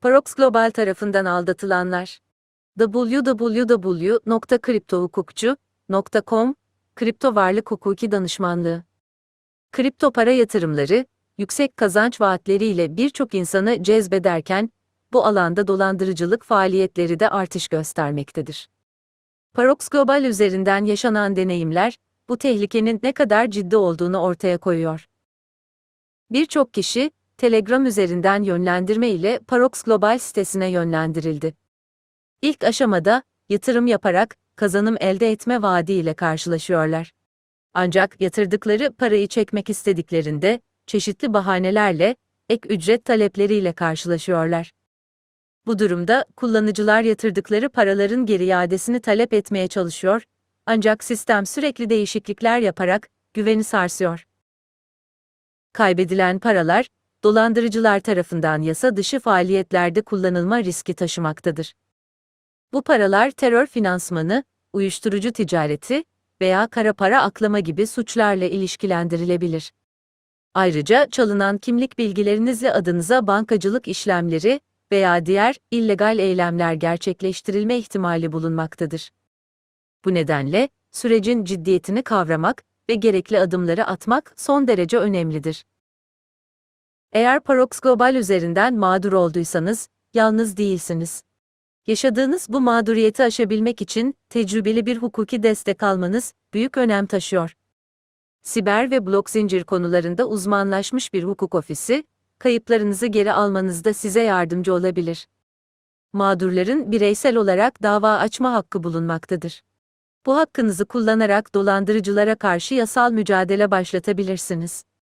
Parox Global tarafından aldatılanlar. www.kriptohukukçu.com Kripto Varlık Hukuki Danışmanlığı Kripto para yatırımları, yüksek kazanç vaatleriyle birçok insanı cezbederken, bu alanda dolandırıcılık faaliyetleri de artış göstermektedir. Parox Global üzerinden yaşanan deneyimler, bu tehlikenin ne kadar ciddi olduğunu ortaya koyuyor. Birçok kişi, Telegram üzerinden yönlendirme ile Parox Global sitesine yönlendirildi. İlk aşamada, yatırım yaparak, kazanım elde etme vaadiyle karşılaşıyorlar. Ancak yatırdıkları parayı çekmek istediklerinde, çeşitli bahanelerle, ek ücret talepleriyle karşılaşıyorlar. Bu durumda, kullanıcılar yatırdıkları paraların geri iadesini talep etmeye çalışıyor, ancak sistem sürekli değişiklikler yaparak, güveni sarsıyor. Kaybedilen paralar, dolandırıcılar tarafından yasa dışı faaliyetlerde kullanılma riski taşımaktadır. Bu paralar terör finansmanı, uyuşturucu ticareti veya kara para aklama gibi suçlarla ilişkilendirilebilir. Ayrıca çalınan kimlik bilgilerinizle adınıza bankacılık işlemleri veya diğer illegal eylemler gerçekleştirilme ihtimali bulunmaktadır. Bu nedenle sürecin ciddiyetini kavramak ve gerekli adımları atmak son derece önemlidir. Eğer Parox Global üzerinden mağdur olduysanız, yalnız değilsiniz. Yaşadığınız bu mağduriyeti aşabilmek için tecrübeli bir hukuki destek almanız büyük önem taşıyor. Siber ve blok zincir konularında uzmanlaşmış bir hukuk ofisi, kayıplarınızı geri almanızda size yardımcı olabilir. Mağdurların bireysel olarak dava açma hakkı bulunmaktadır. Bu hakkınızı kullanarak dolandırıcılara karşı yasal mücadele başlatabilirsiniz.